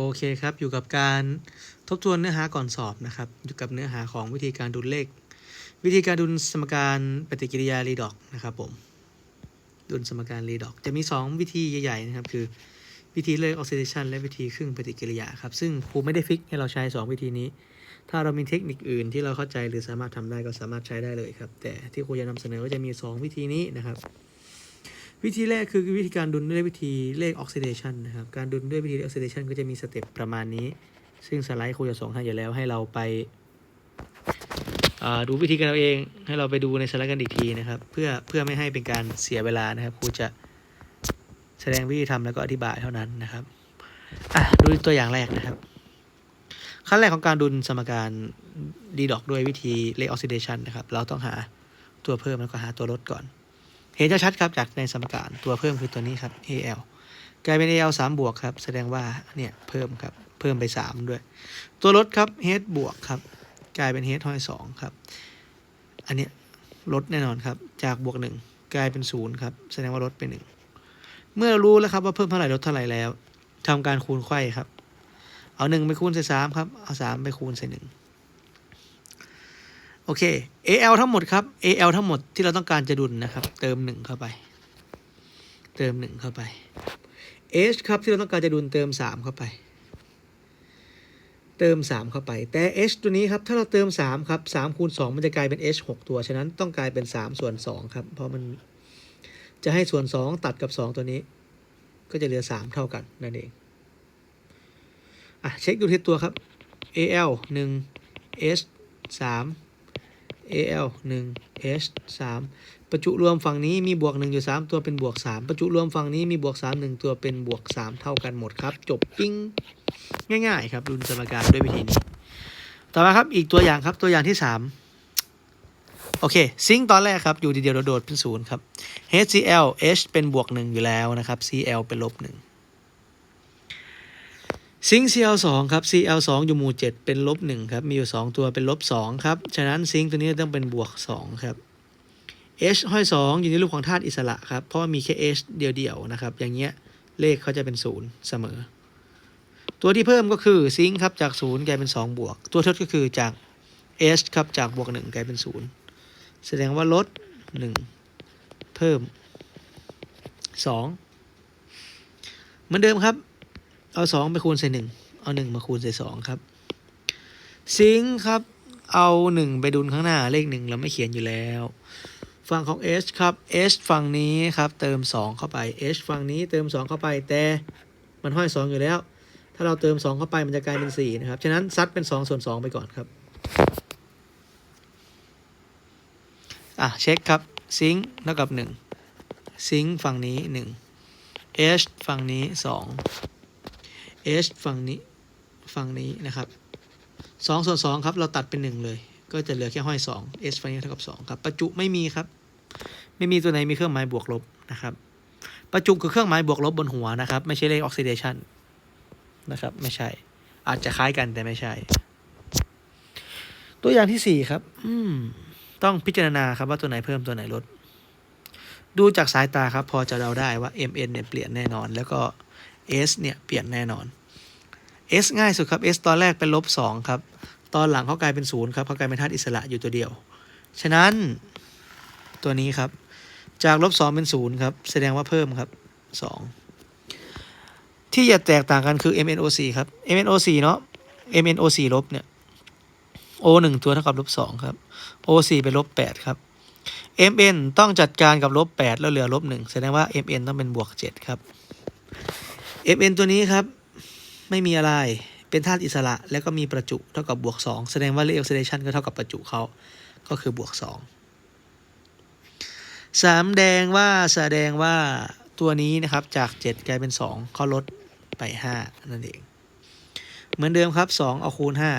โอเคครับ อยู่กับการทบทวนเนื้อหาก่อนสอบนะครับ อยู่กับเนื้อหาของวิธีการดุลเลข วิธีการดุลสมการปฏิกิริยารีดอกนะครับผม ดุลสมการรีดอก จะมี 2 วิธีใหญ่ๆนะครับ คือวิธีเลขออกซิเดชันและวิธีครึ่งปฏิกิริยาครับ ซึ่งครูไม่ได้ฟิกให้เราใช้ 2 วิธีนี้ ถ้าเรามีเทคนิคอื่นที่เราเข้าใจหรือสามารถทำได้ก็สามารถใช้ได้เลยครับ แต่ที่ครูจะนำเสนอก็จะมี 2 วิธีนี้นะครับ วิธีแรกคือวิธีการดุลด้วยวิธีเลขออกซิเดชันนะครับ การดุลด้วยวิธีเลขออกซิเดชันก็จะมีสเต็ปประมาณนี้ ซึ่งสไลด์ครูจะส่งให้อยู่แล้วให้เราไปดูวิธีกันเราเอง ให้เราไปดูในสไลด์กันอีกทีนะครับ เพื่อเพื่อไม่ให้เป็นการเสียเวลานะครับครูจะแสดงวิธีทำแล้วก็อธิบายเท่านั้นนะครับอะดูตัวอย่างแรกนะครับ ขั้นแรกของการดุลสมการดีดอกด้วยวิธีเลขออกซิเดชันนะครับ เราต้องหาตัวเพิ่มแล้วก็หาตัวลดก่อน เห็นจะชัดครับจากในสมการตัวเพิ่มคือตัวนี้ครับ al กลายเป็น al 3 บวกครับ แสดงว่าเนี่ยเพิ่มครับ เพิ่มไป 3 ด้วย ตัวลดครับ h บวกครับ กลายเป็น h ห้อย2ครับ อันเนี้ยลดแน่นอนครับ จากบวก 1 กลายเป็น 0 ครับ แสดงว่าลดไป 1 เมื่อรู้แล้วครับว่าเพิ่มเท่าไหร่ลดเท่าไหร่แล้วทำการคูณไขว้ครับ เอา 1 ไปคูณใส่3ครับ เอา 3 ไปคูณใส่1 โอเค AL ทั้งหมดครับ AL ทั้งหมดที่เราต้องการจะดุลนะครับ เติม1เข้าไป เติม1เข้าไป H ครับที่เราต้องการจะดุลเติม 3 เข้าไป เติม 3 เข้าไป แต่ H ตัวนี้ครับถ้าเราเติม 3 ครับ3คูณ2มันจะกลายเป็น H 6 ตัว ฉะนั้นต้องกลายเป็น 3 ส่วน 2 ครับ เพราะมันจะให้ส่วน 2 ตัดกับ 2 ตัวนี้ ก็จะเหลือ 3 เท่ากันนั่นเองอะเช็คดูที่ตัวครับ AL 1 H 3 AL 1 H 3ประจุรวมฝั่งนี้มีบวก 1 อยู่ 3 ตัวเป็นบวก 3 ประจุรวมฝั่งนี้มีบวก 3 1 ตัวเป็นบวก 3 เท่ากันหมดครับ จบปิ้งง่ายๆ ครับดุลสมการด้วยวิธีนี้ ต่อมาครับอีกตัวอย่างครับตัวอย่างที่ 3 โอเค ซิงค์ตอนแรกครับ อยู่ดีเดียวโดดเป็นศูนย์ครับ HCl H เป็นบวก 1 อยู่แล้วนะครับ Cl เป็นลบ1 ซิงค์ Cl 2 ครับ Cl 2 อยู่หมู่ 7 เป็นลบ1ครับ มีอยู่ 2 ตัวเป็นลบ2ครับ ฉะนั้นซิงค์ตัวนี้ต้องเป็นบวก 2 ครับ H ห้อย 2 อยู่ในรูปของธาตุอิสระครับ เพราะว่ามีแค่ H เดียวๆนะครับ อย่างเงี้ยเลขเขาจะเป็น 0 เสมอ ตัวที่เพิ่มก็คือซิงค์ครับจาก 0 กลายเป็น 2 บวก ตัวทดก็คือจาก H ครับจากบวก 1 กลายเป็น 0 แสดงว่าลด 1 เพิ่ม 2 เหมือนเดิมครับ เอา2ไปคูณใส่1เอา1มาคูณใส่2ครับซิงครับ เอา1ไปดุลข้างหน้าเลข1เราไม่เขียนอยู่แล้วฝั่งของ h ครับ h ฝั่งนี้ครับเติม 2 เข้าไป h ฝั่งนี้เติม 2 เข้าไปแต่มันห้อย 2 อยู่แล้ว ถ้าเราเติม 2 เข้าไปมันจะกลายเป็น 4 นะครับ ฉะนั้นซัดเป็น 2 ส่วน 2 ไปก่อนครับ อะ เช็คครับซิงค์เท่ากับ 1 ซิงค์ฝั่งนี้ 1 h ฝั่งนี้ 2 h ฝั่งนี้ฝั่งนี้นะครับ2ส่วน2ครับเราตัดเป็น 1 เลย ก็จะเหลือแค่ห้อย 2 h ฝั่งนี้เท่ากับ2ครับประจุไม่มีครับ ไม่มีตัวไหนมีเครื่องหมายบวกลบนะครับ ประจุคือเครื่องหมายบวกลบบนหัวนะครับ ไม่ใช่เลขออกซิเดชันนะครับ ไม่ใช่ อาจจะคล้ายกันแต่ไม่ใช่ ตัวอย่างที่สี่ครับ อืมต้องพิจารณาครับว่าตัวไหนเพิ่มตัวไหนลด ดูจากสายตาครับ พอจะเดาได้ว่า mn เนี่ยเปลี่ยนแน่นอน แล้วก็ s เนี่ยเปลี่ยนแน่นอน s ง่ายสุดครับ s ตอนแรกเป็นลบสองครับตอนหลังเขากลายเป็นศูนย์ครับเขากลายเป็นธาตุอิสระอยู่ตัวเดียว ฉะนั้นตัวนี้ครับ จากลบสองเป็นศูนย์ครับแสดงว่าเพิ่มครับสองที่จะแตกต่างกันคือ MnO4 ครับ MnO4 เนาะ MnO4 ลบเนี่ย O หนึ่งตัวเท่ากับลบสองครับ O4 เป็นลบแปดครับ Mn ต้องจัดการกับลบแปดแล้วเหลือลบหนึ่งแสดงว่า Mn ต้องเป็นบวกเจ็ดครับ Mn ตัวนี้ครับ ไม่มีอะไร เป็นธาตุอิสระ แล้วก็มีประจุเท่ากับบวกสองแสดงว่าเลขออกซิเดชันก็เท่ากับประจุเขาก็คือบวกสองสามแดงว่าแสดงว่าตัวนี้นะครับจากเจ็ดกลายเป็นสองเขาลดไปห้านั่นเอง เหมือนเดิมครับสองเอาคูณห้า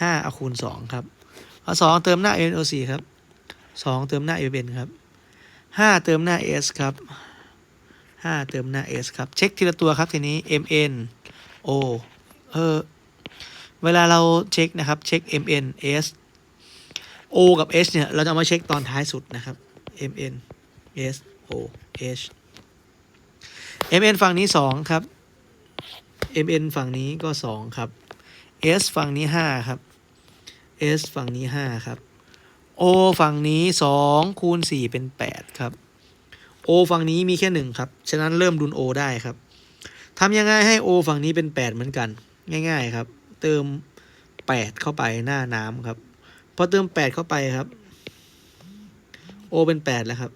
ห้าเอาคูณสองครับเอาสองเติมหน้า NO4 ครับสองเติมหน้า FN ครับห้าเติมหน้า S ครับห้าเติมหน้า S ครับ เช็คทีละตัวครับทีนี้ MN O เออ เวลาเราเช็คนะครับ เช็ค MN S O กับ H เนี่ย เราจะเอามาเช็คตอนท้ายสุดนะครับ MN S O H MN ฝั่งนี้ 2 ครับ mn ฝั่งนี้ก็สองครับ s ฝั่งนี้ห้าครับ s ฝั่งนี้ห้าครับ o ฝั่งนี้สองคูณสี่เป็นแปดครับ o ฝั่งนี้มีแค่หนึ่งครับ ฉะนั้นเริ่มดุล o ได้ครับ ทำยังไงให้ o ฝั่งนี้เป็นแปดเหมือนกัน ง่าย ๆครับ เติมแปดเข้าไปหน้าน้ำครับ พอเติมแปดเข้าไปครับ o เป็นแปดแล้วครับ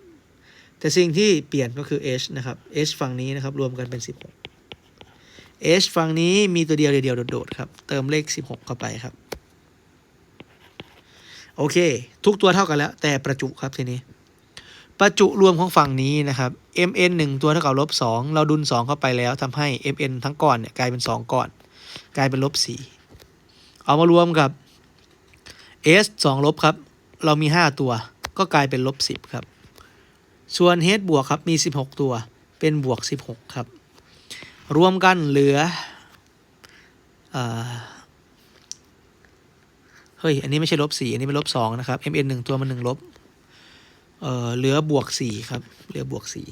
แต่สิ่งที่เปลี่ยนก็คือ h นะครับ h ฝั่งนี้นะครับ รวมกันเป็นสิบหก h ฝั่งนี้มีตัวเดียวเดียวโดดๆครับ เติมเลขสิบหกเข้าไปครับ โอเค ทุกตัวเท่ากันแล้ว แต่ประจุครับทีนี้ ประจุรวมของฝั่งนี้นะครับ mn 1 ตัวเท่ากับลบ2เราดุล 2 เข้าไปแล้วทำให้ mn ทั้งก้อนเนี่ยกลายเป็น 2 ก้อน กลายเป็นลบ4เอามารวมกับ s 2 ลบครับ เรามี 5 ตัวก็กลายเป็นลบ10ครับ ส่วน h บวกครับมี 16 ตัวเป็นบวก 16 ครับ รวมกันเหลือเฮ้ย อันนี้ไม่ใช่ลบ4อันนี้เป็นลบ2นะครับ mn 1 ตัวมัน1ลบ เอ่อเหลือบวกสี่ครับเหลือบวกสี่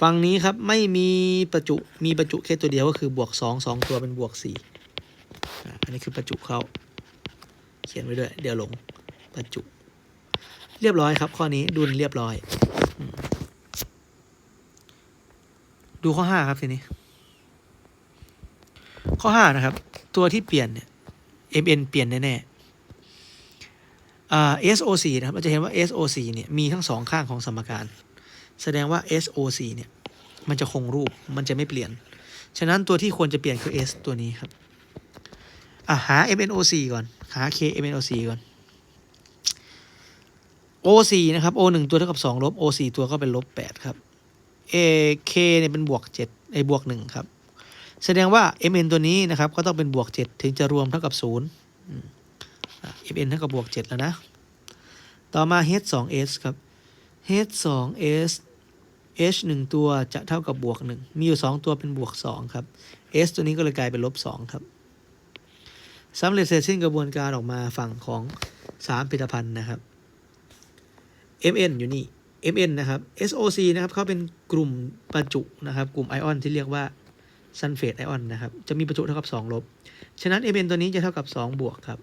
ฝั่งนี้ครับไม่มีประจุมีประจุแค่ตัวเดียวก็คือบวกสองสองตัวเป็นบวกสี่อันนี้คือประจุเขาเขียนไว้ด้วย เดี๋ยวหลงประจุ เรียบร้อยครับ ข้อนี้ดุลเรียบร้อย ดูข้อห้าครับทีนี้ ข้อห้านะครับ ตัวที่เปลี่ยนเนี่ย mn เปลี่ยนแน่ๆ SOC นะครับเราจะเห็นว่า SOC เนี่ยมีทั้งสองข้างของสมการ แสดงว่า SOC เนี่ยมันจะคงรูปมันจะไม่เปลี่ยน ฉะนั้นตัวที่ควรจะเปลี่ยนคือ S ตัวนี้ครับอะหา MNOC ก่อน หา KMNOC ก่อน OC นะครับ O 1ตัวเท่ากับ2ลบ OC ตัวก็เป็นลบ8ครับ A K เนี่ยเป็นบวก7ไอ้บวก1ครับ แสดงว่า MN ตัวนี้นะครับ ก็ต้องเป็นบวก7ถึงจะรวมเท่ากับ0 fn เท่ากับบวก 7 แล้วนะ ต่อมา h 2 s ครับ h 2 s h 1 ตัวจะเท่ากับบวก 1 มีอยู่ 2 ตัวเป็นบวก 2 ครับ s ตัวนี้ก็เลยกลายเป็นลบ 2 ครับสำเร็จเสร็จสิ้นกระบวนการออกมาฝั่งของ 3 ผลิตภัณฑ์นะครับ mn อยู่นี่ mn นะครับ soc นะครับเขาเป็นกลุ่มประจุนะครับ กลุ่มไอออนที่เรียกว่าซัลเฟตไอออนนะครับ จะมีประจุเท่ากับ 2 ลบ ฉะนั้น mn ตัวนี้จะเท่ากับ 2 บวกครับ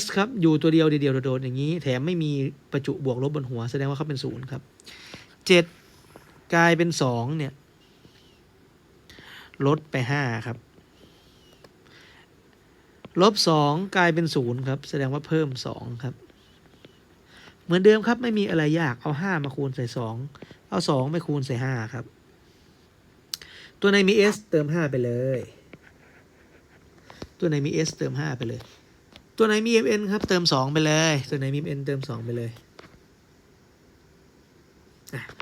S ครับอยู่ตัวเดียวเดียวโดดๆอย่างนี้ แถมไม่มีประจุบวกลบบนหัว แสดงว่าเขาเป็นศูนย์ครับเจ็ดกลายเป็นสองเนี่ย ลดไปห้าครับ ลบสองกลายเป็นศูนย์ครับ แสดงว่าเพิ่มสองครับ เหมือนเดิมครับไม่มีอะไรยากเอาห้ามาคูณใส่สองเอาสองไปคูณใส่ห้าครับ ตัวในมี S เติมห้าไปเลย ตัวในมี S เติมห้าไปเลย ตัวไหนมี mn ครับ เติม 2 ไปเลย ตัวไหนมี mn เติม 2 ไปเลย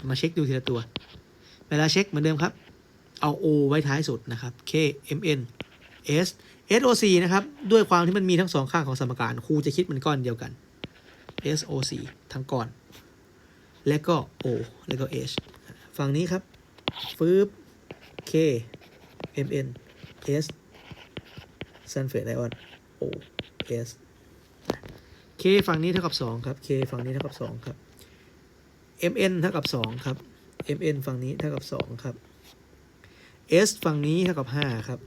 มาเช็คดูทีละตัว เวลาเช็คเหมือนเดิมครับ เอา o ไว้ท้ายสุดนะครับ k mn s soc นะครับ ด้วยความที่มันมีทั้งสองข้างของสมการครูจะคิดเป็นก้อนเดียวกัน soc ทั้งก้อน และก็ o และก็ h ฝั่งนี้ครับฟืบ k mn s ซันเฟตไอออน o s k ฝั่งนี้เท่ากับ 2 ครับ k ฝั่งนี้เท่ากับ 2 ครับ mn เท่ากับ 2 ครับ mn ฝั่งนี้เท่ากับ 2 ครับ s ฝั่งนี้เท่ากับ 5 ครับ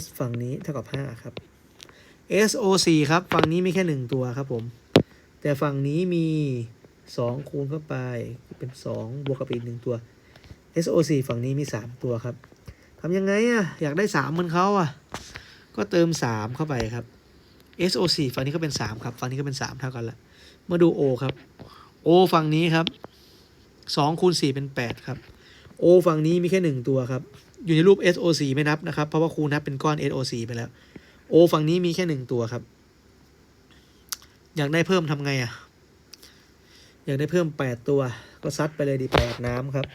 s ฝั่งนี้เท่ากับ 5 ครับ soc ครับ ฝั่งนี้มีแค่ 1 ตัวครับผม แต่ฝั่งนี้มี 2 คูณเข้าไปเป็น 2 บวกกับอีก 1 ตัว soc ฝั่งนี้มี 3 ตัวครับทำยังไงอะอยากได้ 3 เหมือนเขาอะก็เติม 3 เข้าไปครับ SOC ฝั่งนี้ก็เป็น 3 ครับ ฝั่งนี้ก็เป็น 3 เท่ากันละมาดู O ครับ O ฝั่งนี้ครับ2คูณ4เป็น 8 ครับ O ฝั่งนี้มีแค่ 1 ตัวครับ อยู่ในรูป SOC ไม่นับนะครับ เพราะว่าครูนับเป็นก้อน SOC ไปแล้ว O ฝั่งนี้มีแค่ 1 ตัวครับ อยากได้เพิ่มทำไงอะ่ะ อยากได้เพิ่ม 8 ตัว ก็ซัดไปเลยดี 8 น้ำครับ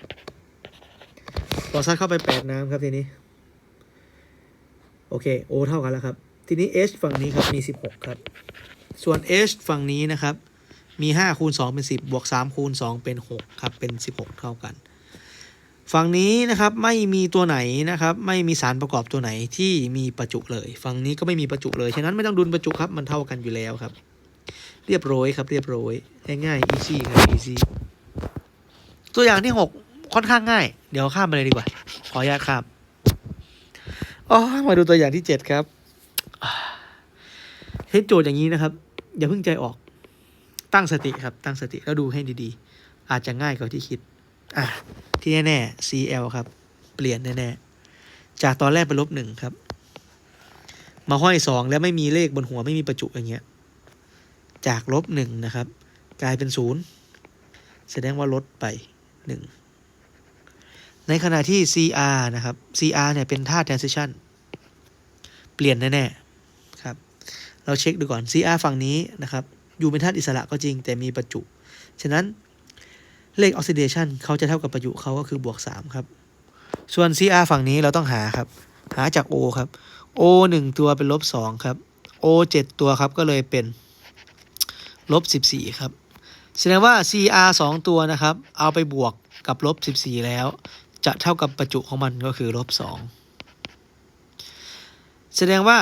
พอซัดเข้าไป 8 น้ำครับทีนี้ โอเค O เท่ากันแล้วครับ ทีนี้ h ฝั่งนี้ครับมี 16 ครับ ส่วน h ฝั่งนี้นะครับมี5คูณ2เป็น 10 บวก3คูณ2เป็น 6 ครับ เป็น 16 เท่ากัน ฝั่งนี้นะครับไม่มีตัวไหนนะครับ ไม่มีสารประกอบตัวไหนที่มีประจุเลย ฝั่งนี้ก็ไม่มีประจุเลย ฉะนั้นไม่ต้องดุลประจุครับ มันเท่ากันอยู่แล้วครับ เรียบร้อยครับ เรียบร้อยง่ายๆ easy ครับ easy ตัวอย่างที่ 6 ค่อนข้างง่าย เดี๋ยวข้ามไปเลยดีกว่า ขออนุญาตข้ามอ๋อ มาดูตัวอย่างที่เจ็ดครับ เห็นโจทย์อย่างนี้นะครับ อย่าเพิ่งใจออกตั้งสติครับ ตั้งสติแล้วดูให้ดีๆ อาจจะง่ายกว่าที่คิด อะ ที่แน่ๆ CL ครับ เปลี่ยนแน่ๆ จากตอนแรกเป็นลบหนึ่งครับ มาห้อยสองแล้วไม่มีเลขบนหัวไม่มีประจุอย่างเงี้ย จากลบหนึ่งนะครับ กลายเป็นศูนย์แสดงว่าลดไปหนึ่งในขณะที่ CR นะครับ CR เนี่ยเป็นท่า transition เปลี่ยนแน่ๆ เราเช็คดูก่อน CR ฝั่งนี้นะครับอยู่เป็นธาตุอิสระก็จริงแต่มีประจุ ฉะนั้นเลข oxidation เขาจะเท่ากับประจุเขาก็คือบวก 3 ครับ ส่วน CR ฝั่งนี้เราต้องหาครับ หาจาก O ครับ O 1 ตัวเป็นลบ2ครับ O 7 ตัวครับก็เลยเป็นลบ14 ครับ แสดงว่า CR 2 ตัวนะครับ เอาไปบวกกับลบ14 แล้ว จะเท่ากับประจุของมันก็คือลบ2แสดงว่า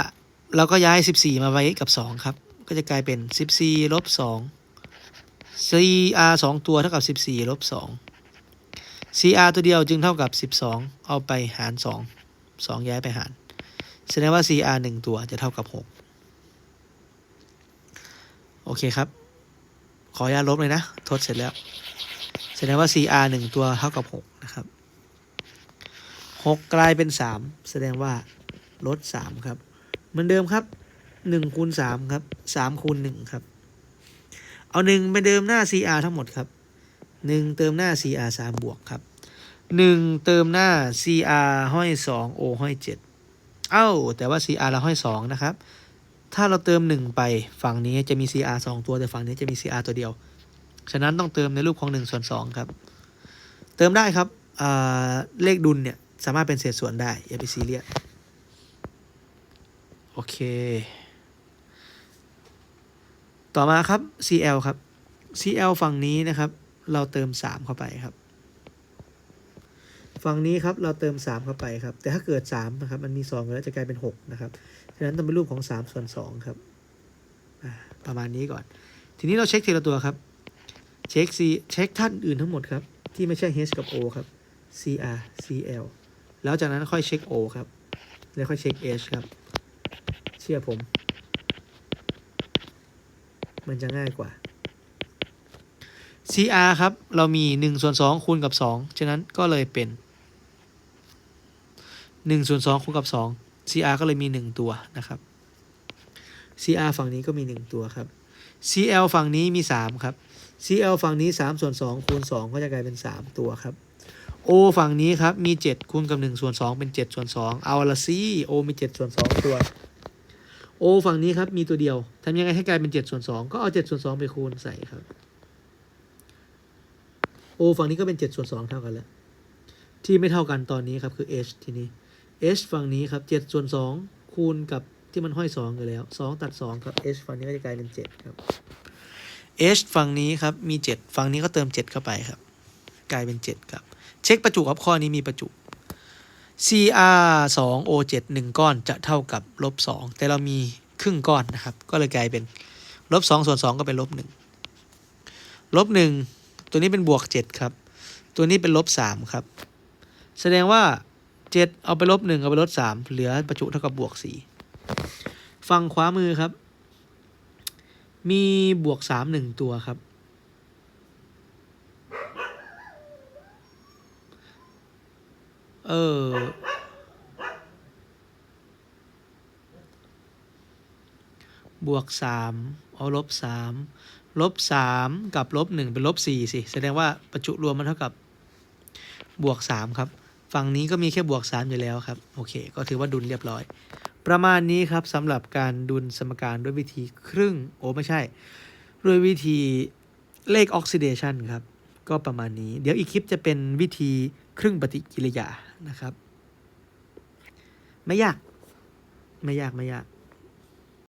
เราก็ย้าย 14 มาไว้กับ 2 ครับ ก็จะกลายเป็น 14ลบ2 CR 2 ตัวเท่ากับ 14ลบ2 CR ตัวเดียวจึงเท่ากับ 12 เอาไปหาร 2 2 ย้ายไปหาร แสดงว่า CR 1 ตัวจะเท่ากับ 6 โอเคครับ ขออนุญาตลบเลยนะ ทดเสร็จแล้ว แสดงว่า CR 1 ตัวเท่ากับ 6 นะครับ 6 กลายเป็น 3 แสดงว่าลด 3 ครับ เหมือนเดิมครับ1คูณ3ครับ3คูณ1ครับ เอา1ไปเดิมหน้า CR ทั้งหมดครับ1เติมหน้า CR 3บวกครับ1เติมหน้า CR ห้อย2 O ห้อย7เอ้า แต่ว่า CR เราห้อย2นะครับ ถ้าเราเติม1ไปฝั่งนี้จะมี CR 2ตัวแต่ฝั่งนี้จะมี CR ตัวเดียว ฉะนั้นต้องเติมในรูปของ1ส่วน2ครับ เติมได้ครับ เลขดุลเนี่ยสามารถเป็นเศษส่วนได้อย่าไปซีเรียส โอเค ต่อมาครับ CL ครับ CL ฝั่งนี้นะครับ เราเติม 3 เข้าไปครับฝั่งนี้ครับเราเติม 3 เข้าไปครับ แต่ถ้าเกิด3นะครับมันมี2แล้วจะกลายเป็น 6 นะครับฉะนั้นต้องเป็นรูปของ 3 ส่วน 2 ครับประมาณนี้ก่อน ทีนี้เราเช็คทีละตัวครับ เช็ค C เช็คท่านอื่นทั้งหมดครับ ที่ไม่ใช่ H กับ O ครับ CR CL แล้วจากนั้นค่อยเช็ค O ครับ แล้วค่อยเช็ค H ครับ เชื่อผม มันจะง่ายกว่า CR ครับ เรามี1ส่วน2คูณกับ 2 ฉะนั้นก็เลยเป็น1ส่วน2คูณกับ 2 CR ก็เลยมี 1 ตัวนะครับ CR ฝั่งนี้ก็มี 1 ตัวครับ CL ฝั่งนี้มี 3 ครับ CL ฝั่งนี้3ส่วน2คูณ2ก็จะกลายเป็น 3 ตัวครับ O ฝั่งนี้ครับ มี 7คูณกับ1ส่วน2เป็น 7 ส่วน 2 เอาละสิ O มี 7 ส่วน 2 ตัว O ฝั่งนี้ครับ มีตัวเดียวทำยังไงให้กลายเป็น7ส่วน2ก็เอา7ส่วน2ไปคูณใส่ครับ O ฝั่งนี้ก็เป็น7ส่วน2เท่ากันแล้ว ที่ไม่เท่ากันตอนนี้ครับคือ H ทีนี้ H ฝั่งนี้ครับ7ส่วน2คูณกับที่มันห้อย2กันแล้ว 2 ตัด2ครับ H ฝั่งนี้ก็จะกลายเป็น7ครับ H ฝั่งนี้ครับมี 7 ฝั่งนี้ก็เติม 7 เข้าไปครับ กลายเป็น 7 ครับ เช็คประจุครับข้อนี้มีประจุ CR 2 O 7 1ก้อนจะเท่ากับลบ2แต่เรามีครึ่งก้อนนะครับ ก็เลยกลายเป็นลบ2ส่วน2ก็เป็นลบ1ลบ1ตัวนี้เป็นบวก 7 ครับ ตัวนี้เป็นลบ3ครับ แสดงว่า 7 เอาไปลบ1เอาไปลบ3เหลือประจุเท่ากับบวก 4 ฝั่งขวามือครับ มีบวก 3 1 ตัวครับ เออ บวกสามเอาลบสามลบสามกับลบหนึ่งเป็นลบสี่สิ แสดงว่าประจุรวมมันเท่ากับบวกสามครับ ฝั่งนี้ก็มีแค่บวกสามอยู่แล้วครับ โอเค ก็ถือว่าดุลเรียบร้อย ประมาณนี้ครับสำหรับการดุลสมการด้วยวิธีครึ่ง โอ้ไม่ใช่ ด้วยวิธีเลขออกซิเดชันครับ ก็ประมาณนี้ เดี๋ยวอีกคลิปจะเป็นวิธี ครึ่งปฏิกิริยานะครับ ไม่ยาก ไม่ยาก ไม่ยาก